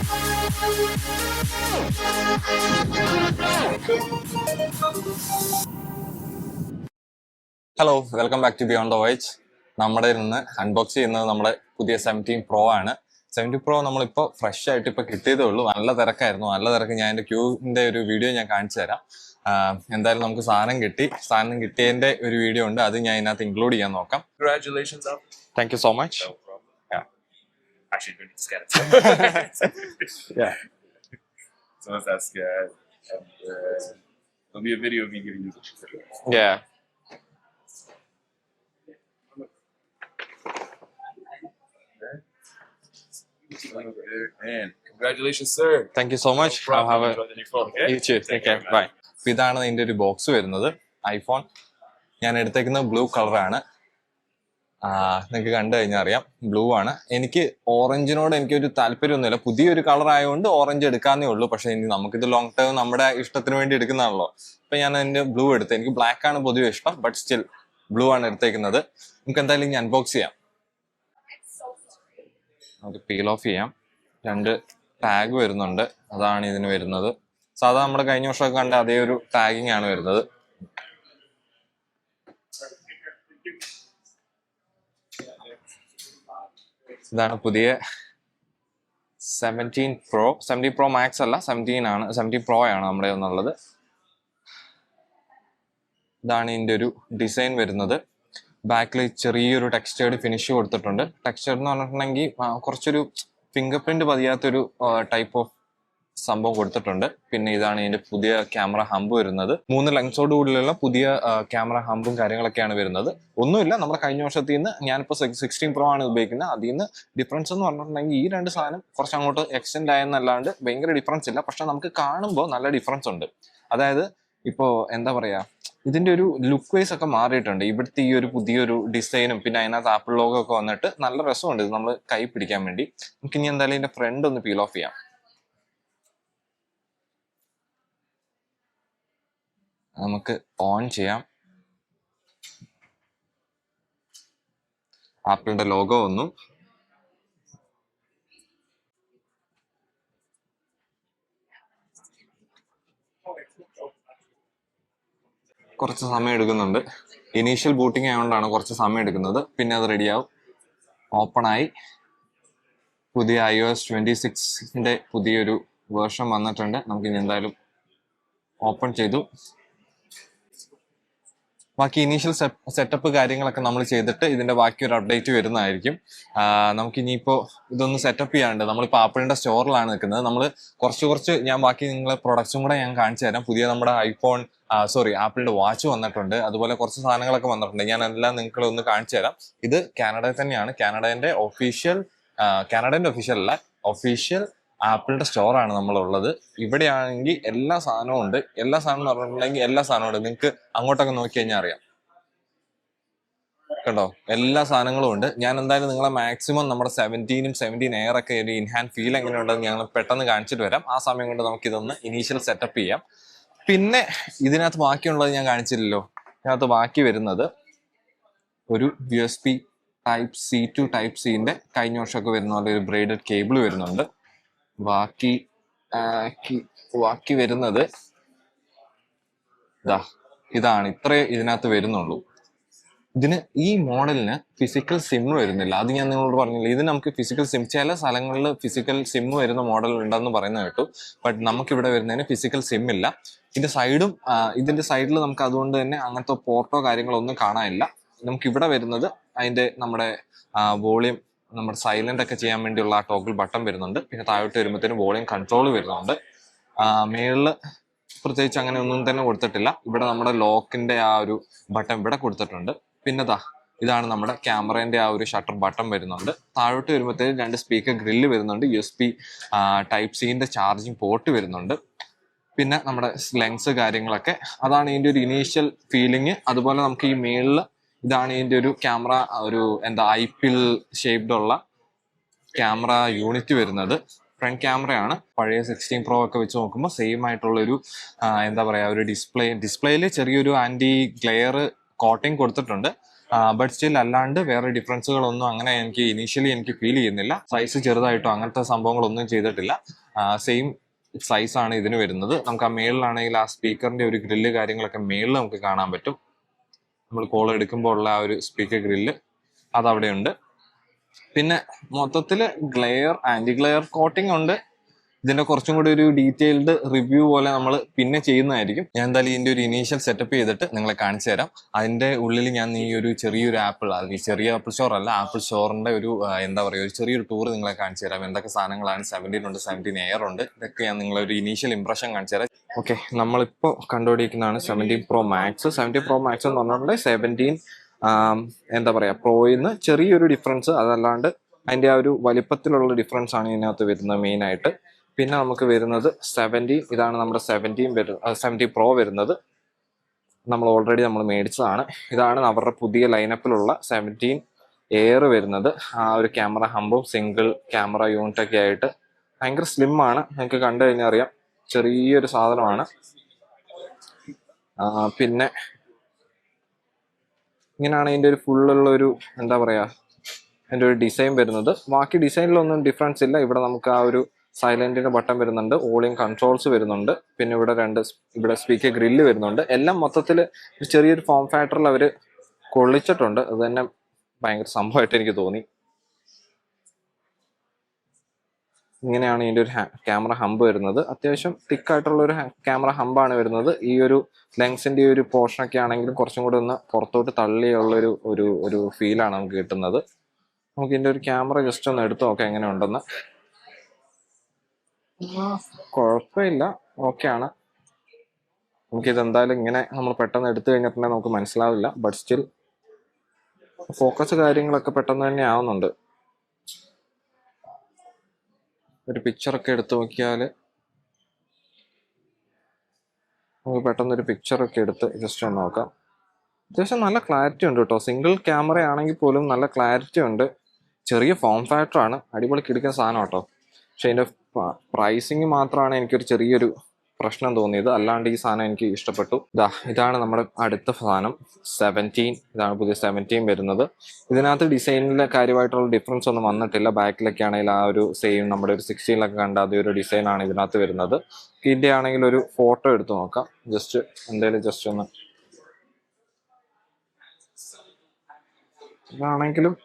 Hello welcome back to beyond the which നമ്മുടെ നിന്ന് unbox ചെയ്യുന്നത് നമ്മുടെ പുതിയ സെവന്റീൻ പ്രോ ആണ്. സെവന്റീൻ പ്രോ നമ്മളിപ്പോൾ ഫ്രഷ് ആയിട്ട് ഇപ്പോൾ കിട്ടിയതേ ഉള്ളൂ. നല്ല തിരക്കായിരുന്നു. നല്ല തിരക്ക് ഞാൻ എന്റെ ക്യൂവിന്റെ ഒരു വീഡിയോ ഞാൻ കാണിച്ചു തരാം. എന്തായാലും നമുക്ക് സാധനം കിട്ടി. സാധനം കിട്ടിയതിന്റെ ഒരു വീഡിയോ ഉണ്ട്. അത് ഞാൻ ഇതിനകത്ത് ഇൻക്ലൂഡ് ചെയ്യാൻ നോക്കാം. Thank you so. Yeah. Actually, you don't need to scan it. Yeah. So let's that's scanned, and uh, there'll be a video of me giving you the tutorial. Yeah. And congratulations, sir. Thank you so much. No problem. Have Enjoy the new phone, Take care. Care bye ഇതാണ് ഇതിന്റെ ഒരു box വരുന്നത് iPhone ഞാൻ എടുത്തേക്കുന്നത് blue കളറാണ് നിങ്ങൾക്ക് കണ്ടു കഴിഞ്ഞാൽ അറിയാം. ബ്ലൂ ആണ്. എനിക്ക് ഓറഞ്ചിനോട് എനിക്ക് ഒരു താല്പര്യമൊന്നുമില്ല. പുതിയൊരു കളർ ആയതുകൊണ്ട് ഓറഞ്ച് എടുക്കാന്നേ ഉള്ളൂ. പക്ഷെ ഇനി നമുക്കിത് ലോങ് ടേം നമ്മുടെ ഇഷ്ടത്തിന് വേണ്ടി എടുക്കുന്നതാണല്ലോ. അപ്പൊ ഞാൻ അതിന്റെ ബ്ലൂ എടുത്ത് എനിക്ക് ബ്ലാക്ക് ആണ് പൊതുവെ ഇഷ്ടം ബട്ട് സ്റ്റിൽ ബ്ലൂ ആണ് എടുത്തേക്കുന്നത്. നമുക്ക് എന്തായാലും ഇനി അൺബോക്സ് ചെയ്യാം. നമുക്ക് പീൽ ഓഫ് ചെയ്യാം. രണ്ട് ടാഗ് വരുന്നുണ്ട്. അതാണ് ഇതിന് വരുന്നത്. സാധാരണ നമ്മുടെ കഴിഞ്ഞ വർഷമൊക്കെ കണ്ട അതേ ഒരു ടാഗിങ് ആണ് വരുന്നത്. ഇതാണ് പുതിയ seventeen pro seventeen pro max അല്ല സെവന്റീൻ ആണ്. സെവന്റീൻ പ്രോ ആണ് നമ്മുടെ എന്നുള്ളത് ഇതാണ് ഇതിന്റെ ഒരു ഡിസൈൻ വരുന്നത്. ബാക്കിൽ ചെറിയൊരു ടെക്സ്റ്റേർഡ് ഫിനിഷ് കൊടുത്തിട്ടുണ്ട്. ടെക്സ്റ്റേർഡ് എന്ന് പറഞ്ഞിട്ടുണ്ടെങ്കിൽ കുറച്ചൊരു ഫിംഗർ പ്രിന്റ് പതിയാത്തൊരു ടൈപ്പ് ഓഫ് സംഭവം കൊടുത്തിട്ടുണ്ട്. പിന്നെ ഇതാണ് ഇതിന്റെ പുതിയ ക്യാമറ ഹമ്പ് വരുന്നത്. മൂന്ന് ലെൻസോട് കൂടിയുള്ള പുതിയ ക്യാമറ ഹമ്പും കാര്യങ്ങളൊക്കെയാണ് വരുന്നത്. ഒന്നുമില്ല നമ്മൾ കഴിഞ്ഞ വർഷത്തിൽ നിന്ന് ഞാനിപ്പോൾ സിക്സ്റ്റീൻ പ്രോ ആണ് ഉപയോഗിക്കുന്നത്. അതിൽ നിന്ന് ഡിഫറൻസ് എന്ന് പറഞ്ഞിട്ടുണ്ടെങ്കിൽ ഈ രണ്ട് സാധനം കുറച്ച് അങ്ങോട്ട് എക്സ്റ്റെൻഡ് ആയെന്നല്ലാണ്ട് ഭയങ്കര ഡിഫറൻസ് ഇല്ല. പക്ഷെ നമുക്ക് കാണുമ്പോൾ നല്ല ഡിഫറൻസ് ഉണ്ട്. അതായത് ഇപ്പോ എന്താ പറയാ ഇതിന്റെ ഒരു ലുക്ക് വൈസ് ഒക്കെ മാറിയിട്ടുണ്ട്. ഇവിടുത്തെ ഈ ഒരു പുതിയൊരു ഡിസൈനും പിന്നെ അതിനകത്ത് ആപ്പിൾ ലോഗോ ഒക്കെ വന്നിട്ട് നല്ല രസമുണ്ട് ഇത് നമ്മൾ കൈ പിടിക്കാൻ വേണ്ടി. നമുക്ക് ഇനി എന്തായാലും ഇതിന്റെ ഫ്രണ്ട് ഒന്ന് പീൽ ഓഫ് ചെയ്യാം. നമുക്ക് ഓൺ ചെയ്യാം. ആപ്പിളിന്റെ ലോഗോ വന്നു. കുറച്ച് സമയം എടുക്കുന്നുണ്ട്. ഇനീഷ്യൽ ബൂട്ടിംഗ് ആയതുകൊണ്ടാണ് കുറച്ച് സമയം എടുക്കുന്നത്. പിന്നെ അത് റെഡിയാവും ഓപ്പൺ ആയി. പുതിയ ഐ ഒ എസ് ട്വന്റി സിക്സിന്റെ പുതിയൊരു വേർഷൻ വന്നിട്ടുണ്ട്. നമുക്ക് ഇനി എന്തായാലും ഓപ്പൺ ചെയ്തു. ബാക്കി ഇനീഷ്യൽ സെറ്റപ്പ് കാര്യങ്ങളൊക്കെ നമ്മൾ ചെയ്തിട്ട് ഇതിന്റെ ബാക്കി ഒരു അപ്ഡേറ്റ് വരുന്നതായിരിക്കും. നമുക്ക് ഇനിയിപ്പോ ഇതൊന്ന് സെറ്റപ്പ് ചെയ്യാണ്ട് നമ്മളിപ്പോൾ ആപ്പിളിന്റെ സ്റ്റോറിലാണ് നിൽക്കുന്നത്. നമ്മൾ കുറച്ച് കുറച്ച് ഞാൻ ബാക്കി നിങ്ങളെ പ്രൊഡക്ട്സും കൂടെ ഞാൻ കാണിച്ചു തരാം. പുതിയ നമ്മുടെ ഐഫോൺ സോറി ആപ്പിളിന്റെ വാച്ച് വന്നിട്ടുണ്ട്. അതുപോലെ കുറച്ച് സാധനങ്ങളൊക്കെ വന്നിട്ടുണ്ട്. ഞാൻ എല്ലാം നിങ്ങൾ ഒന്ന് കാണിച്ചു തരാം. ഇത് കാനഡയിൽ തന്നെയാണ്. കാനഡന്റെ ഒഫീഷ്യൽ കാനഡന്റെ ഒഫീഷ്യൽ അല്ല ഒഫീഷ്യൽ ആപ്പിളിന്റെ സ്റ്റോറാണ് നമ്മളുള്ളത്. ഇവിടെയാണെങ്കിൽ എല്ലാ സാധനവും ഉണ്ട്. എല്ലാ സാധനം പറഞ്ഞിട്ടുണ്ടെങ്കിൽ എല്ലാ സാധനവും ഉണ്ട്. നിങ്ങൾക്ക് അങ്ങോട്ടൊക്കെ നോക്കി കഴിഞ്ഞാൽ അറിയാം. കേട്ടോ എല്ലാ സാധനങ്ങളും ഉണ്ട്. ഞാൻ എന്തായാലും നിങ്ങളെ മാക്സിമം നമ്മുടെ സെവന്റീനും സെവന്റീൻ എയർ ഒക്കെ ഒരു ഇൻഹാൻഡ് ഫീൽ എങ്ങനെ ഉണ്ടെന്ന് ഞങ്ങൾ പെട്ടെന്ന് കാണിച്ചിട്ട് വരാം. ആ സമയം കൊണ്ട് നമുക്ക് ഇതൊന്ന് ഇനീഷ്യൽ സെറ്റപ്പ് ചെയ്യാം. പിന്നെ ഇതിനകത്ത് ബാക്കിയുള്ളത് ഞാൻ കാണിച്ചില്ലല്ലോ. ഇതിനകത്ത് ബാക്കി വരുന്നത് ഒരു U S B type C to type സിന്റെ കഴിഞ്ഞ വർഷമൊക്കെ വരുന്ന പോലെ ഒരു ബ്രേഡഡ് കേബിൾ വരുന്നുണ്ട്. ബാക്കി ബാക്കി വരുന്നത് ഇതാ ഇതാണ്. ഇത്രേ ഇതിനകത്ത് വരുന്നുള്ളൂ. ഇതിന് ഈ മോഡലിന് ഫിസിക്കൽ സിം വരുന്നില്ല. അത് ഞാൻ നിങ്ങളോട് പറഞ്ഞില്ല ഇത് നമുക്ക് ഫിസിക്കൽ സിം ചില സ്ഥലങ്ങളിൽ ഫിസിക്കൽ സിം വരുന്ന മോഡൽ ഉണ്ടെന്ന് പറയുന്നത് കേട്ടു. ബട്ട് നമുക്ക് ഇവിടെ വരുന്നതിന് ഫിസിക്കൽ സിം ഇല്ല. ഇതിന്റെ സൈഡും ഇതിന്റെ സൈഡിൽ നമുക്ക് അതുകൊണ്ട് തന്നെ അങ്ങനത്തെ പോർട്ടോ കാര്യങ്ങളോ ഒന്നും കാണാനില്ല. നമുക്ക് ഇവിടെ വരുന്നത് അതിന്റെ നമ്മുടെ വോളിയം നമ്മുടെ സൈലന്റ് ഒക്കെ ചെയ്യാൻ വേണ്ടിയുള്ള ആ ടോഗിൾ ബട്ടൺ വരുന്നുണ്ട്. പിന്നെ താഴോട്ട് വരുമ്പോഴത്തേനും വോളിയം കൺട്രോൾ വരുന്നുണ്ട്. മേളിൽ പ്രത്യേകിച്ച് അങ്ങനെ ഒന്നും തന്നെ കൊടുത്തിട്ടില്ല. ഇവിടെ നമ്മുടെ ലോക്കിന്റെ ആ ഒരു ബട്ടൺ ഇവിടെ കൊടുത്തിട്ടുണ്ട്. പിന്നെ ദാ ഇതാണ് നമ്മുടെ ക്യാമറേന്റെ ആ ഒരു ഷട്ടർ ബട്ടൺ വരുന്നുണ്ട്. താഴോട്ട് വരുമ്പോഴത്തേക്കും രണ്ട് സ്പീക്കർ ഗ്രില്ല് വരുന്നുണ്ട്. യു എസ് പി ടൈപ്പ് സിന്റെ ചാർജിങ് പോർട്ട് വരുന്നുണ്ട്. പിന്നെ നമ്മുടെ ലെൻസ് കാര്യങ്ങളൊക്കെ. അതാണ് ഇതിന്റെ ഒരു ഇനീഷ്യൽ ഫീലിംഗ് അതുപോലെ നമുക്ക് ഈ മേളിൽ ഇതാണ് ഇതിന്റെ ഒരു ക്യാമറ ഒരു എന്താ ഐ പിൽ ഷേപ്ഡ് ഉള്ള ക്യാമറ യൂണിറ്റ് വരുന്നത്. ഫ്രണ്ട് ക്യാമറയാണ് പഴയ സിക്സ്റ്റീൻ പ്രോ ഒക്കെ വെച്ച് നോക്കുമ്പോൾ സെയിം ആയിട്ടുള്ള ഒരു എന്താ പറയുക ഒരു ഡിസ്പ്ലേ ഡിസ്പ്ലേയിൽ ചെറിയൊരു ആന്റി ഗ്ലെയർ കോട്ടിങ് കൊടുത്തിട്ടുണ്ട് ബട്ട് സ്റ്റിൽ അല്ലാണ്ട് വേറെ ഡിഫറൻസുകളൊന്നും അങ്ങനെ എനിക്ക് ഇനീഷ്യലി എനിക്ക് ഫീൽ ചെയ്യുന്നില്ല. സൈസ് ചെറുതായിട്ടോ അങ്ങനത്തെ സംഭവങ്ങളൊന്നും ചെയ്തിട്ടില്ല. സെയിം സൈസാണ് ഇതിന് വരുന്നത്. നമുക്ക് ആ മേളിലാണെങ്കിൽ ആ സ്പീക്കറിന്റെ ഒരു ഗ്രില്ല് കാര്യങ്ങളൊക്കെ മേളിൽ നമുക്ക് കാണാൻ പറ്റും. നമ്മൾ കോൾ എടുക്കുമ്പോൾ ഉള്ള ആ ഒരു സ്പീക്കർ ഗ്രില്ല് അതവിടെയുണ്ട്. പിന്നെ മൊത്തത്തിൽ ഗ്ലെയർ ആന്റി ഗ്ലെയർ കോട്ടിംഗ് ഉണ്ട്. ഇതിന്റെ കുറച്ചും കൂടി ഒരു ഡീറ്റെയിൽഡ് റിവ്യൂ പോലെ നമ്മൾ പിന്നെ ചെയ്യുന്നതായിരിക്കും. ഞാൻ എന്തായാലും ഇതിന്റെ ഒരു ഇനീഷ്യൽ സെറ്റപ്പ് ചെയ്തിട്ട് നിങ്ങളെ കാണിച്ചു തരാം. അതിന്റെ ഉള്ളിൽ ഞാൻ ഈ ഒരു ചെറിയൊരു ആപ്പിൾ ഈ ചെറിയ ആപ്പിൾ സ്റ്റോർ അല്ല ആപ്പിൾ സ്റ്റോറിന്റെ ഒരു എന്താ പറയുക ഒരു ചെറിയൊരു ടൂർ നിങ്ങളെ കാണിച്ചു തരാം. എന്തൊക്കെ സാധനങ്ങളാണ് സെവന്റീൻ ഉണ്ട് സെവന്റീൻ എയർ ഉണ്ട്. ഇതൊക്കെ ഞാൻ നിങ്ങളെ ഒരു ഇനീഷ്യൽ ഇംപ്രഷൻ കാണിച്ചു തരാം. ഓക്കെ നമ്മളിപ്പോൾ കണ്ടുപിടിക്കുന്നതാണ് seventeen pro max seventeen pro max എന്ന് പറഞ്ഞിട്ടുണ്ടെങ്കിൽ സെവന്റീൻ എന്താ പറയുക പ്രോയിൽ നിന്ന് ചെറിയൊരു ഡിഫറൻസ് അതല്ലാണ്ട് അതിന്റെ ആ ഒരു വലിപ്പത്തിലുള്ള ഡിഫറൻസ് ആണ് ഇതിനകത്ത് വരുന്നത് മെയിൻ ആയിട്ട്. പിന്നെ നമുക്ക് വരുന്നത് സെവന്റീൻ ഇതാണ് നമ്മുടെ സെവന്റീൻ വരുന്നത് സെവന്റി പ്രോ വരുന്നത്. നമ്മൾ ഓൾറെഡി നമ്മൾ മേടിച്ചതാണ്. ഇതാണ് അവരുടെ പുതിയ ലൈനപ്പിലുള്ള സെവന്റീൻ എയർ വരുന്നത്. ആ ഒരു ക്യാമറ ഹമ്പും സിംഗിൾ ക്യാമറ യൂണിറ്റ് ഒക്കെ ആയിട്ട് ഭയങ്കര സ്ലിം ആണ്. നിങ്ങൾക്ക് കണ്ടു കഴിഞ്ഞാൽ അറിയാം. ചെറിയൊരു സാധനമാണ്. പിന്നെ ഇങ്ങനെയാണ് ഇതിന്റെ ഒരു ഫുള്ളുള്ള ഒരു എന്താ പറയുക എന്റെ ഒരു ഡിസൈൻ വരുന്നത്. ബാക്കി ഡിസൈനിലൊന്നും ഡിഫറൻസ് ഇല്ല. ഇവിടെ നമുക്ക് ആ ഒരു സൈലന്റിന്റെ ബട്ടൺ വരുന്നുണ്ട് ഓളിയും കൺട്രോൾസ് വരുന്നുണ്ട് പിന്നെ ഇവിടെ രണ്ട് ഇവിടെ സ്പീക്കർ ഗ്രില്ല് വരുന്നുണ്ട്. എല്ലാം മൊത്തത്തിൽ ചെറിയൊരു ഫോം ഫാക്ടറിൽ അവർ കൊള്ളിച്ചിട്ടുണ്ട്. അത് തന്നെ ഭയങ്കര സംഭവമായിട്ട് എനിക്ക് തോന്നി. ഇങ്ങനെയാണ് ഇതിന്റെ ഒരു ക്യാമറ ഹമ്പ് വരുന്നത്. അത്യാവശ്യം തിക്കായിട്ടുള്ള ഒരു ക്യാമറ ഹമ്പാണ് വരുന്നത്. ഈ ഒരു ലെങ്സിന്റെ ഒരു പോർഷൻ ഒക്കെ ആണെങ്കിലും കുറച്ചും കൂടെ ഒന്ന് പുറത്തോട്ട് തള്ളിയുള്ള ഒരു ഒരു ഒരു ഫീലാണ് നമുക്ക് കിട്ടുന്നത്. നമുക്ക് ഇതിന്റെ ഒരു ക്യാമറ ജസ്റ്റ് ഒന്ന് എടുത്തു നോക്കാം എങ്ങനെ ഉണ്ടെന്ന് കുഴപ്പമില്ല. ഓക്കെ ആണ്. നമുക്കിത് എന്തായാലും ഇങ്ങനെ നമ്മൾ പെട്ടെന്ന് എടുത്തു കഴിഞ്ഞിട്ടുണ്ടെങ്കിൽ നമുക്ക് മനസ്സിലാവില്ല. ബട്ട് സ്റ്റിൽ ഫോക്കസ് കാര്യങ്ങളൊക്കെ പെട്ടെന്ന് തന്നെ ആവുന്നുണ്ട്. ഒരു പിക്ചറൊക്കെ എടുത്തു നോക്കിയാൽ നമുക്ക് പെട്ടെന്ന് ഒരു പിക്ചറൊക്കെ എടുത്ത് ജസ്റ്റ് ഒന്ന് നോക്കാം. അത്യാവശ്യം നല്ല ക്ലാരിറ്റി ഉണ്ട് കേട്ടോ സിംഗിൾ ക്യാമറ ആണെങ്കിൽ പോലും നല്ല ക്ലാരിറ്റി ഉണ്ട്. ചെറിയ ഫോം ഫാക്ടറാണ് അടിപൊളി കിടക്കുന്ന സാധനം കേട്ടോ പക്ഷെ അതിന്റെ പ്രൈസിങ് മാത്രമാണ് എനിക്കൊരു ചെറിയൊരു പ്രശ്നം തോന്നിയത്. അല്ലാണ്ട് ഈ സാധനം എനിക്ക് ഇഷ്ടപ്പെട്ടു. ഇതാ ഇതാണ് നമ്മുടെ അടുത്ത സാധനം. സെവന്റീൻ ഇതാണ് പുതിയ സെവന്റീൻ വരുന്നത്. ഇതിനകത്ത് ഡിസൈനിലെ കാര്യമായിട്ടുള്ള ഡിഫറൻസ് ഒന്നും വന്നിട്ടില്ല. ബാക്കിലൊക്കെ ആണെങ്കിൽ ആ ഒരു സെയിം നമ്മുടെ ഒരു സിക്സ്റ്റീനിലൊക്കെ കണ്ട അതേ ഒരു ഡിസൈനാണ് ഇതിനകത്ത് വരുന്നത്. ഇതിന്റെ ആണെങ്കിൽ ഒരു ഫോട്ടോ എടുത്ത് നോക്കാം. ജസ്റ്റ് എന്തായാലും ജസ്റ്റ് ഒന്ന്. ഇതാണെങ്കിലും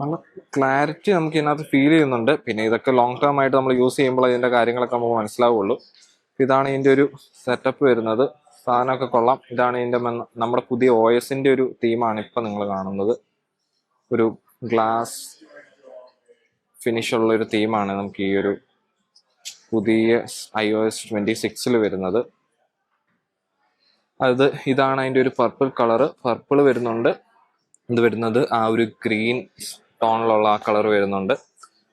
നല്ല ക്ലാരിറ്റി നമുക്ക് ഇതിനകത്ത് ഫീൽ ചെയ്യുന്നുണ്ട്. പിന്നെ ഇതൊക്കെ ലോങ് ടേം ആയിട്ട് നമ്മൾ യൂസ് ചെയ്യുമ്പോൾ ഇതിന്റെ കാര്യങ്ങളൊക്കെ നമുക്ക് മനസ്സിലാവുള്ളൂ. ഇതാണ് ഇതിന്റെ ഒരു സെറ്റപ്പ് വരുന്നത്. സാധനമൊക്കെ കൊള്ളാം. ഇതാണ് ഇതിന്റെ നമ്മുടെ പുതിയ ഒ എസിന്റെ ഒരു തീമാണ് ഇപ്പം നിങ്ങൾ കാണുന്നത്. ഒരു ഗ്ലാസ് ഫിനിഷ് ഉള്ള ഒരു തീമാണ് നമുക്ക് ഈ ഒരു പുതിയ ഐ ഒ എസ് ട്വന്റി സിക്സിൽ വരുന്നത്. അത് ഇതാണ് അതിന്റെ ഒരു പർപ്പിൾ കളറ് പർപ്പിൾ വരുന്നുണ്ട്. ഇത് വരുന്നത് ആ ഒരു ഗ്രീൻ ടോണിലുള്ള ആ കളർ വരുന്നുണ്ട്.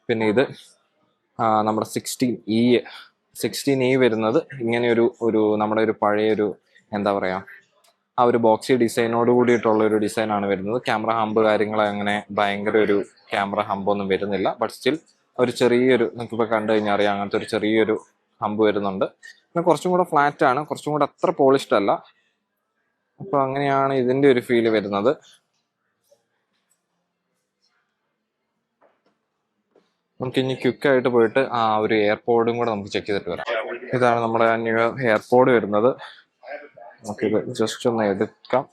പിന്നെ ഇത് നമ്മുടെ സിക്സ്റ്റീൻ ഇ സിക്സ്റ്റീൻ ഇ വരുന്നത് ഇങ്ങനെയൊരു ഒരു നമ്മുടെ ഒരു പഴയൊരു എന്താ പറയുക ആ ഒരു ബോക്സി ഡിസൈനോട് കൂടിയിട്ടുള്ള ഒരു ഡിസൈനാണ് വരുന്നത്. ക്യാമറ ഹമ്പ് കാര്യങ്ങൾ അങ്ങനെ ഭയങ്കര ഒരു ക്യാമറ ഹമ്പൊന്നും വരുന്നില്ല. ബട്ട് സ്റ്റിൽ ഒരു ചെറിയൊരു നമുക്കിപ്പോൾ കണ്ടു കഴിഞ്ഞാൽ അറിയാം അങ്ങനത്തെ ഒരു ചെറിയൊരു ഹമ്പ് വരുന്നുണ്ട്. പിന്നെ കുറച്ചും കൂടെ ഫ്ലാറ്റ് ആണ്. കുറച്ചും കൂടെ അത്ര പോളിഷ്ഡ് അല്ല. അപ്പോൾ അങ്ങനെയാണ് ഇതിന്റെ ഒരു ഫീൽ വരുന്നത്. നമുക്ക് ഇനി ക്വിക്കായിട്ട് പോയിട്ട് ആ ഒരു എയർപോർഡും കൂടെ നമുക്ക് ചെക്ക് ചെയ്തിട്ട് വരാം. ഇതാണ് നമ്മുടെ ന്യൂ എയർപോർഡ് വരുന്നത്. നമുക്കിത് ജസ്റ്റ് ഒന്ന് എടുക്കാം.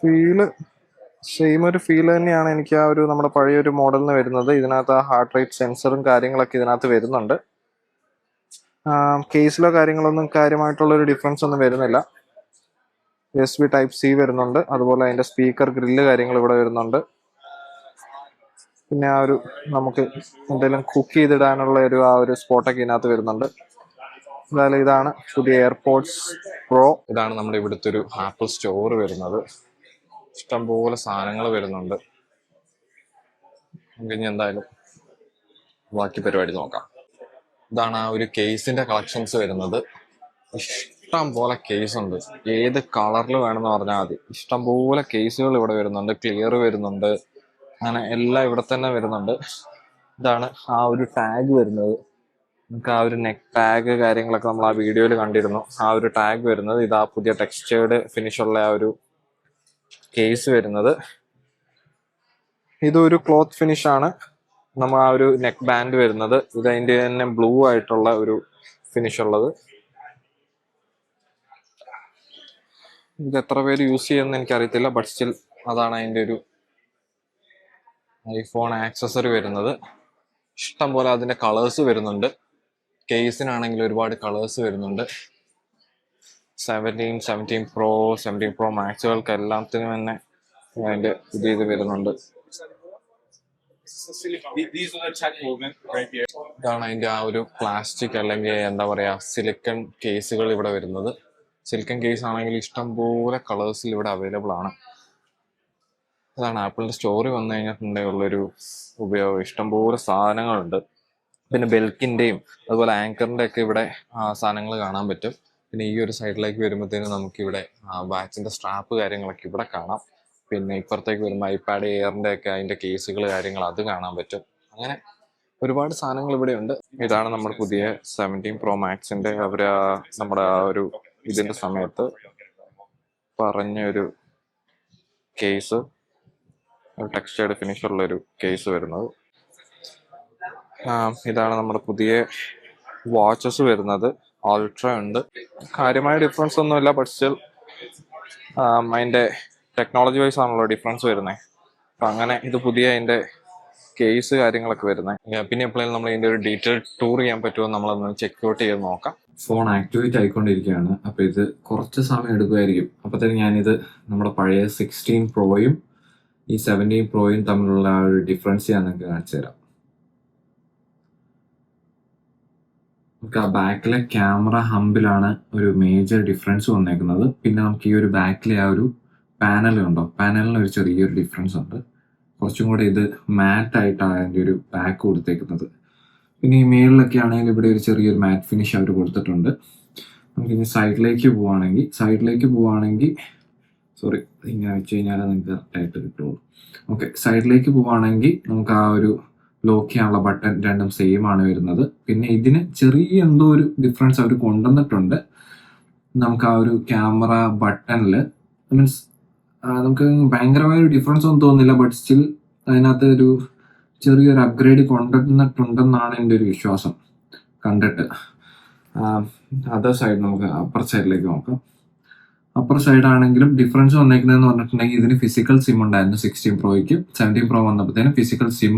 ഫീൽ സെയിം ഒരു ഫീൽ തന്നെയാണ് എനിക്ക് ആ ഒരു നമ്മുടെ പഴയ ഒരു മോഡലിന് വരുന്നത്. ഇതിനകത്ത് ആ ഹാർട്ട് റേറ്റ് സെൻസറും കാര്യങ്ങളൊക്കെ ഇതിനകത്ത് വരുന്നുണ്ട്. കേസിലോ കാര്യങ്ങളൊന്നും കാര്യമായിട്ടുള്ള ഒരു ഡിഫറൻസ് ഒന്നും വരുന്നില്ല. എസ് ടൈപ്പ് സി വരുന്നുണ്ട്. അതുപോലെ അതിന്റെ സ്പീക്കർ ഗ്രില്ല് കാര്യങ്ങൾ ഇവിടെ വരുന്നുണ്ട്. പിന്നെ ആ ഒരു നമുക്ക് എന്തെങ്കിലും കുക്ക് ചെയ്തിടാനുള്ള ഒരു ആ ഒരു സ്പോട്ടൊക്കെ ഇതിനകത്ത് വരുന്നുണ്ട്. എന്തായാലും ഇതാണ് പുതിയ എയർപോർട്സ് പ്രോ ഇതാണ് നമ്മുടെ ഇവിടുത്തെ ഒരു ആപ്പിൾ സ്റ്റോർ വരുന്നത്. ഇഷ്ടംപോലെ സാധനങ്ങൾ വരുന്നുണ്ട്. ഇനി എന്തായാലും ബാക്കി പരിപാടി നോക്കാം. ഇതാണ് ആ ഒരു കേസിന്റെ കളക്ഷൻസ് വരുന്നത്. ഇഷ്ടം പോലെ കേസ് ഉണ്ട്. ഏത് കളറിൽ വേണമെന്ന് പറഞ്ഞാൽ മതി. ഇഷ്ടം പോലെ കേസുകൾ ഇവിടെ വരുന്നുണ്ട്. ക്ലിയർ വരുന്നുണ്ട്. അങ്ങനെ എല്ലാം ഇവിടെ തന്നെ വരുന്നുണ്ട്. ഇതാണ് ആ ഒരു ടാഗ് വരുന്നത്. നമുക്ക് ആ ഒരു നെക്ക് ടാഗ് കാര്യങ്ങളൊക്കെ നമ്മൾ ആ വീഡിയോയിൽ കണ്ടിരുന്നു. ആ ഒരു ടാഗ് വരുന്നത് ഇത് ആ പുതിയ ടെക്സ്റ്റേർഡ് ഫിനിഷ് ഉള്ള ആ ഒരു കേസ് വരുന്നത്. ഇതൊരു ക്ലോത്ത് ഫിനിഷ് ആണ്. നമ്മൾ ആ ഒരു നെക്ക് ബാൻഡ് വരുന്നത്. ഇത് അതിന്റെ തന്നെ ബ്ലൂ ആയിട്ടുള്ള ഒരു ഫിനിഷ് ഉള്ളത്. ഇത് എത്ര പേര് യൂസ് ചെയ്യുമെന്ന് എനിക്കറിയത്തില്ല ബട്ട് സ്റ്റിൽ അതാണ് അതിന്റെ ഒരു ഐഫോൺ ആക്സസറി വരുന്നത്. ഇഷ്ടം പോലെ അതിന്റെ കളേഴ്സ് വരുന്നുണ്ട്. കേസിനാണെങ്കിൽ ഒരുപാട് കളേഴ്സ് വരുന്നുണ്ട്. Seventeen seventeen pro seventeen pro മാക്സുകൾക്ക് എല്ലാത്തിനും തന്നെ അതിന്റെ പുതിയ ഇത് വരുന്നുണ്ട്. ഇതാണ് അതിന്റെ ആ ഒരു പ്ലാസ്റ്റിക് അല്ലെങ്കിൽ എന്താ പറയാ സിലിക്കൺ കേസുകൾ ഇവിടെ വരുന്നത്. സിലിക്കൺ കേസ് ആണെങ്കിൽ ഇഷ്ടംപോലെ കളേഴ്സിൽ ഇവിടെ അവൈലബിൾ ആണ്. അതാണ് ആപ്പിളിന്റെ സ്റ്റോറി വന്നു കഴിഞ്ഞിട്ടുണ്ടെങ്കിൽ ഉള്ളൊരു ഉപയോഗം. ഇഷ്ടംപോലെ സാധനങ്ങളുണ്ട്. പിന്നെ ബെൽക്കിന്റെയും അതുപോലെ ആങ്കറിന്റെ ഒക്കെ ഇവിടെ സാധനങ്ങൾ കാണാൻ പറ്റും. പിന്നെ ഈ ഒരു സൈഡിലേക്ക് വരുമ്പോഴത്തേനും നമുക്ക് ഇവിടെ വാച്ചിന്റെ സ്ട്രാപ്പ് കാര്യങ്ങളൊക്കെ ഇവിടെ കാണാം. പിന്നെ ഇപ്പുറത്തേക്ക് വരുമ്പോൾ ഐപാഡ് എയറിന്റെ ഒക്കെ അതിന്റെ കേസുകൾ കാര്യങ്ങൾ അത് കാണാൻ പറ്റും. അങ്ങനെ ഒരുപാട് സാധനങ്ങൾ ഇവിടെ ഉണ്ട്. ഇതാണ് നമ്മുടെ പുതിയ സെവന്റീൻ പ്രോ മാക്സിന്റെ അവർ നമ്മുടെ ആ ഒരു ഇതിന്റെ സമയത്ത് പറഞ്ഞൊരു കേസ്. ടെക്സ്റ്റൈഡ് ഫിനിഷ് ഉള്ള ഒരു കേസ് വരുന്നത്. ഇതാണ് നമ്മുടെ പുതിയ വാച്ചസ് വരുന്നത്. അൾട്ര ഉണ്ട്. കാര്യമായ ഡിഫറൻസ് ഒന്നുമില്ല ബട്ട് സ്റ്റിൽ അതിന്റെ ടെക്നോളജി വൈസ് ആണല്ലോ ഡിഫറൻസ് വരുന്നത് അപ്പം അങ്ങനെ ഇത് പുതിയ അതിന്റെ കേസ് കാര്യങ്ങളൊക്കെ വരുന്നത് പിന്നെ എപ്പോഴും നമ്മൾ ഇതിന്റെ ഒരു ഡീറ്റെയിൽ ടൂർ ചെയ്യാൻ പറ്റുമോ നമ്മളൊന്ന് ചെക്ക് ഔട്ട് ചെയ്ത് നോക്കാം. ഫോൺ ആക്ടിവേറ്റ് ആയിക്കൊണ്ടിരിക്കുകയാണ്. അപ്പോൾ ഇത് കുറച്ച് സമയം എടുക്കുമായിരിക്കും. അപ്പോഴത്തേക്കും ഞാനിത് നമ്മുടെ പഴയ സിക്സ്റ്റീൻ പ്രോയും ഈ സെവന്റീൻ പ്രോയും തമ്മിലുള്ള ആ ഒരു ഡിഫറൻസ് ഞാൻ നിങ്ങൾക്ക് കാണിച്ചു തരാം. നമുക്ക് ആ ബാക്കിലെ ക്യാമറ ഹമ്പിലാണ് ഒരു മേജർ ഡിഫറൻസ് വന്നേക്കുന്നത്. പിന്നെ നമുക്ക് ഈ ഒരു ബാക്കിലെ ആ ഒരു പാനൽ ഉണ്ടോ പാനലിന് ഒരു ചെറിയൊരു ഡിഫറൻസ് ഉണ്ട്. കുറച്ചും കൂടെ ഇത് മാറ്റ് ആയിട്ടാണ് അതിന്റെ ഒരു ബാക്ക് കൊടുത്തേക്കുന്നത്. പിന്നെ ഈ മേളിലൊക്കെ ആണെങ്കിൽ ഇവിടെ ഒരു ചെറിയൊരു മാറ്റ് ഫിനിഷ് അവർ കൊടുത്തിട്ടുണ്ട്. നമുക്ക് ഇനി സൈഡിലേക്ക് പോവുകയാണെങ്കിൽ സൈഡിലേക്ക് പോവുകയാണെങ്കിൽ സോറി ഇങ്ങനെ വെച്ച് കഴിഞ്ഞാൽ നിങ്ങൾക്ക് കറക്റ്റായിട്ട് കിട്ടുള്ളൂ. ഓക്കെ സൈഡിലേക്ക് പോവുകയാണെങ്കിൽ നമുക്ക് ആ ഒരു ലോക്ക് ചെയ്യാനുള്ള ബട്ടൺ രണ്ടും സെയിം ആണ് വരുന്നത്. പിന്നെ ഇതിന് ചെറിയ എന്തോ ഒരു ഡിഫറൻസ് അവർ കൊണ്ടുവന്നിട്ടുണ്ട്. നമുക്ക് ആ ഒരു ക്യാമറ ബട്ടണിൽ മീൻസ് നമുക്ക് ഭയങ്കരമായ ഒരു ഡിഫറൻസ് ഒന്നും തോന്നുന്നില്ല ബട്ട് സ്റ്റിൽ അതിനകത്ത് ഒരു ചെറിയൊരു അപ്ഗ്രേഡ് കൊണ്ടുവന്നിട്ടുണ്ടെന്നാണ് എന്റെ ഒരു വിശ്വാസം. കണ്ടിട്ട് അതർ സൈഡ് നമുക്ക് അപ്പർ സൈഡിലേക്ക് നോക്കാം. അപ്പർ സൈഡ് ആണെങ്കിലും ഡിഫറൻസ് വന്നേക്കുന്നതെന്ന് പറഞ്ഞിട്ടുണ്ടെങ്കിൽ ഇതിന് ഫിസിക്കൽ സിം ഉണ്ടായിരുന്നു സിക്സ്റ്റീൻ പ്രോയ്ക്ക് സെവന്റീൻ പ്രോ വന്നപ്പോഴത്തേനും ഫിസിക്കൽ സിം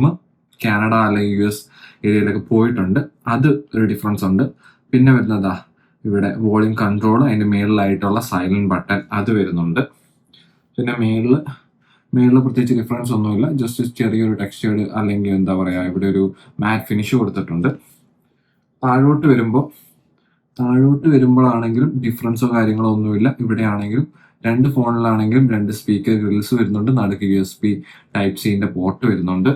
കാനഡ അല്ലെങ്കിൽ യു എസ് ഏരിയയിലൊക്കെ പോയിട്ടുണ്ട്. അത് ഒരു ഡിഫറൻസ് ഉണ്ട്. പിന്നെ വരുന്നതാ ഇവിടെ വോളിയം കൺട്രോൾ അതിന്റെ മേളിലായിട്ടുള്ള സൈലന്റ് ബട്ടൺ അത് വരുന്നുണ്ട്. പിന്നെ മേളിൽ മേളിൽ പ്രത്യേകിച്ച് ഡിഫറൻസ് ഒന്നുമില്ല. ജസ്റ്റ് ചെറിയൊരു ടെക്സ്റ്റേർഡ് അല്ലെങ്കിൽ എന്താ പറയുക ഇവിടെ ഒരു മാറ്റ് ഫിനിഷ് കൊടുത്തിട്ടുണ്ട്. താഴോട്ട് വരുമ്പോൾ താഴോട്ട് വരുമ്പോഴാണെങ്കിലും ഡിഫറൻസോ കാര്യങ്ങളോ ഒന്നുമില്ല. ഇവിടെ ആണെങ്കിലും രണ്ട് ഫോണിലാണെങ്കിലും രണ്ട് സ്പീക്കർ ഗ്രിൽസ് വരുന്നുണ്ട്. നടുക്ക് യു എസ് പി ടൈപ്പ് സിന്റെ പോർട്ട് വരുന്നുണ്ട്.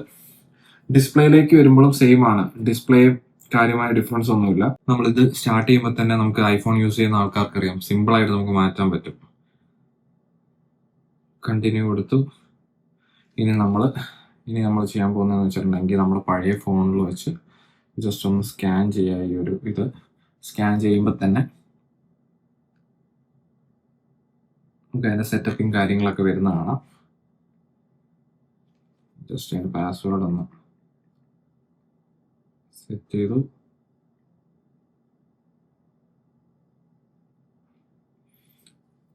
ഡിസ്പ്ലേയിലേക്ക് വരുമ്പോഴും സെയിം ആണ്. ഡിസ്പ്ലേ കാര്യമായ ഡിഫറൻസ് ഒന്നുമില്ല. നമ്മളിത് സ്റ്റാർട്ട് ചെയ്യുമ്പോൾ തന്നെ നമുക്ക് ഐഫോൺ യൂസ് ചെയ്യുന്ന ആൾക്കാർക്കറിയാം. സിമ്പിളായിട്ട് നമുക്ക് മാറ്റാൻ പറ്റും. കണ്ടിന്യൂ കൊടുത്തു. ഇനി നമ്മൾ ഇനി നമ്മൾ ചെയ്യാൻ പോകുന്നതെന്ന് വെച്ചിട്ടുണ്ടെങ്കിൽ നമ്മൾ പഴയ ഫോണിൽ വെച്ച് ജസ്റ്റ് ഒന്ന് സ്കാൻ ചെയ്യുക ഈ ഒരു ഇത്. സ്കാൻ ചെയ്യുമ്പോൾ തന്നെ നമുക്ക് അതിന്റെ സെറ്റപ്പും കാര്യങ്ങളൊക്കെ വരുന്ന കാണാം. ജസ്റ്റ് അതിന്റെ പാസ്വേഡ് ഒന്ന് സെറ്റ് ചെയ്തു.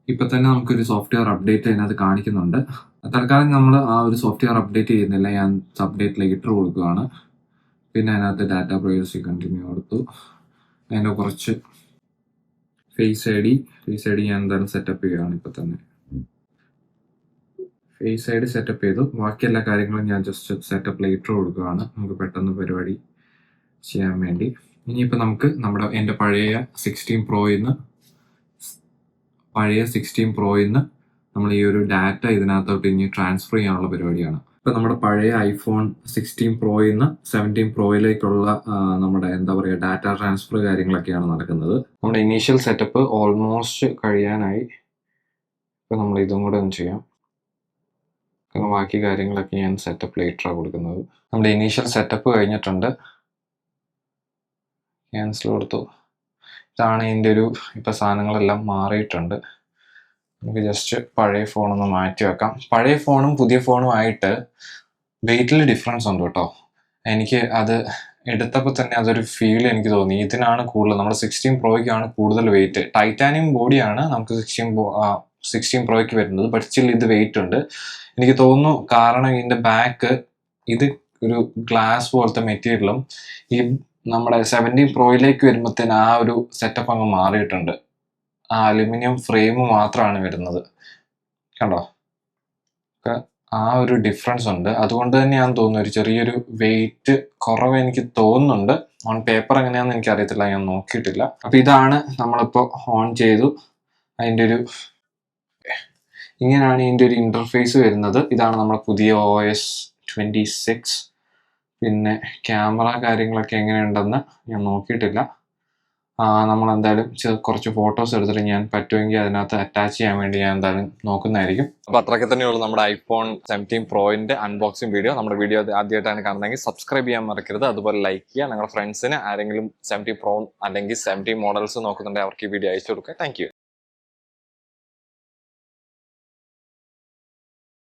ഇപ്പൊ തന്നെ നമുക്കൊരു സോഫ്റ്റ്വെയർ അപ്ഡേറ്റ് അതിനകത്ത് കാണിക്കുന്നുണ്ട്. തൽക്കാലം നമ്മൾ ആ ഒരു സോഫ്റ്റ്വെയർ അപ്ഡേറ്റ് ചെയ്യുന്നില്ല. ഞാൻ അപ്ഡേറ്റ് ലെറ്റർ കൊടുക്കുകയാണ്. പിന്നെ അതിനകത്ത് ഡാറ്റ പ്രൈവസി കണ്ടിന്യൂ കൊടുത്തു. അതിന്റെ കുറച്ച് face I D face I D ഞാൻ എന്തായാലും സെറ്റപ്പ് ചെയ്യുകയാണ് ഇപ്പം തന്നെ. ഫേസ് ഐ ഡി സെറ്റപ്പ് ചെയ്തു. ബാക്കി എല്ലാ കാര്യങ്ങളും ഞാൻ ജസ്റ്റ് സെറ്റപ്പ് ലേറ്റർ കൊടുക്കുകയാണ്. നമുക്ക് പെട്ടെന്ന് പരിപാടി ചെയ്യാൻ വേണ്ടി. ഇനിയിപ്പോൾ നമുക്ക് നമ്മുടെ എന്റെ പഴയ സിക്സ്റ്റീൻ പ്രോയിൽ നിന്ന് പഴയ സിക്സ്റ്റീൻ പ്രോയിൽ നിന്ന് നമ്മൾ ഈ ഒരു ഡാറ്റ ഇതിനകത്തോട്ട് ഇനി ട്രാൻസ്ഫർ ചെയ്യാനുള്ള പരിപാടിയാണ്. ഇപ്പൊ നമ്മുടെ പഴയ ഐഫോൺ സിക്സ്റ്റീൻ പ്രോയിൽ നിന്ന് സെവന്റീൻ പ്രോയിലേക്കുള്ള നമ്മുടെ എന്താ പറയുക ഡാറ്റ ട്രാൻസ്ഫർ കാര്യങ്ങളൊക്കെയാണ് നടക്കുന്നത്. നമ്മുടെ ഇനീഷ്യൽ സെറ്റപ്പ് ഓൾമോസ്റ്റ് കഴിയാനായി. ഇപ്പൊ നമ്മൾ ഇതും കൂടെ ഒന്ന് ചെയ്യാം. കാരണം ബാക്കി കാര്യങ്ങളൊക്കെ ഞാൻ സെറ്റപ്പ് ലേറ്ററാണ് കൊടുക്കുന്നത്. നമ്മുടെ ഇനീഷ്യൽ സെറ്റപ്പ് കഴിഞ്ഞിട്ടുണ്ട്. ക്യാൻസൽ കൊടുത്തു. ഇതാണ് ഇതിന്റെ ഒരു ഇപ്പം സാധനങ്ങളെല്ലാം മാറിയിട്ടുണ്ട്. നമുക്ക് ജസ്റ്റ് പഴയ ഫോണൊന്ന് മാറ്റി വെക്കാം. പഴയ ഫോണും പുതിയ ഫോണും ആയിട്ട് വെയിറ്റിൽ ഡിഫറൻസ് ഉണ്ട് കേട്ടോ. എനിക്ക് അത് എടുത്തപ്പോൾ തന്നെ അതൊരു ഫീൽ എനിക്ക് തോന്നി. ഇതിനാണ് കൂടുതൽ നമ്മുടെ സിക്സ്റ്റീൻ പ്രോയ്ക്കാണ് കൂടുതൽ വെയിറ്റ് ടൈറ്റാനിയം ബോഡിയാണ് നമുക്ക് സിക്സ്റ്റീൻ സിക്സ്റ്റീൻ പ്രോയ്ക്ക് വരുന്നത് ബട്ട് സ്റ്റിൽ ഇത് വെയിറ്റ് ഉണ്ട്. എനിക്ക് തോന്നുന്നു കാരണം ഇതിന്റെ ബാക്ക് ഇത് ഒരു ഗ്ലാസ് പോലത്തെ മെറ്റീരിയലും ഈ നമ്മുടെ സെവന്റീൻ പ്രോയിലേക്ക് വരുമ്പോഴത്തേന് ആ ഒരു സെറ്റപ്പ് അങ്ങ് മാറിയിട്ടുണ്ട്. അലുമിനിയം ഫ്രെയിം മാത്രമാണ് വരുന്നത്. കണ്ടോ? ആ ഒരു ഡിഫറൻസ് ഉണ്ട്. അതുകൊണ്ട് തന്നെ ഞാൻ തോന്നുന്നു ഒരു ചെറിയൊരു വെയിറ്റ് കുറവ് എനിക്ക് തോന്നുന്നുണ്ട്. ഓൺ പേപ്പർ എങ്ങനെയാണെന്ന് എനിക്ക് അറിയത്തില്ല ഞാൻ നോക്കിയിട്ടില്ല. അപ്പൊ ഇതാണ് നമ്മളിപ്പോൾ ഓൺ ചെയ്തു. അതിന്റെ ഒരു ഇങ്ങനെയാണ് ഇതിന്റെ ഒരു ഇന്റർഫേസ് വരുന്നത്. ഇതാണ് നമ്മുടെ പുതിയ ഒ എസ് ട്വന്റി സിക്സ് പിന്നെ ക്യാമറ കാര്യങ്ങളൊക്കെ എങ്ങനെയുണ്ടെന്ന് ഞാൻ നോക്കിയിട്ടില്ല. നമ്മൾ എന്തായാലും കുറച്ച് ഫോട്ടോസ് എടുത്തിട്ട് ഞാൻ പറ്റുമെങ്കിൽ അതിനകത്ത് അറ്റാച്ച് ചെയ്യാൻ വേണ്ടി ഞാൻ എന്തായാലും നോക്കുന്നതായിരിക്കും. അപ്പൊ അത്രയ്ക്ക് തന്നെയുള്ളൂ നമ്മുടെ ഐഫോൺ സെവന്റീൻ പ്രോയിന്റെ അൺബോക്സിംഗ് വീഡിയോ നമ്മുടെ വീഡിയോ ആദ്യമായിട്ടാണ് കാണുന്നതെങ്കിൽ സബ്സ്ക്രൈബ് ചെയ്യാൻ മറക്കരുത്. അതുപോലെ ലൈക്ക് ചെയ്യുക. നിങ്ങളുടെ ഫ്രണ്ട്സിന് ആരെങ്കിലും സെവന്റീൻ പ്രോ അല്ലെങ്കിൽ സെവന്റീൻ മോഡൽസ് നോക്കുന്നുണ്ടെങ്കിൽ അവർക്ക് ഈ വീഡിയോ അയച്ചു കൊടുക്കുക. താങ്ക്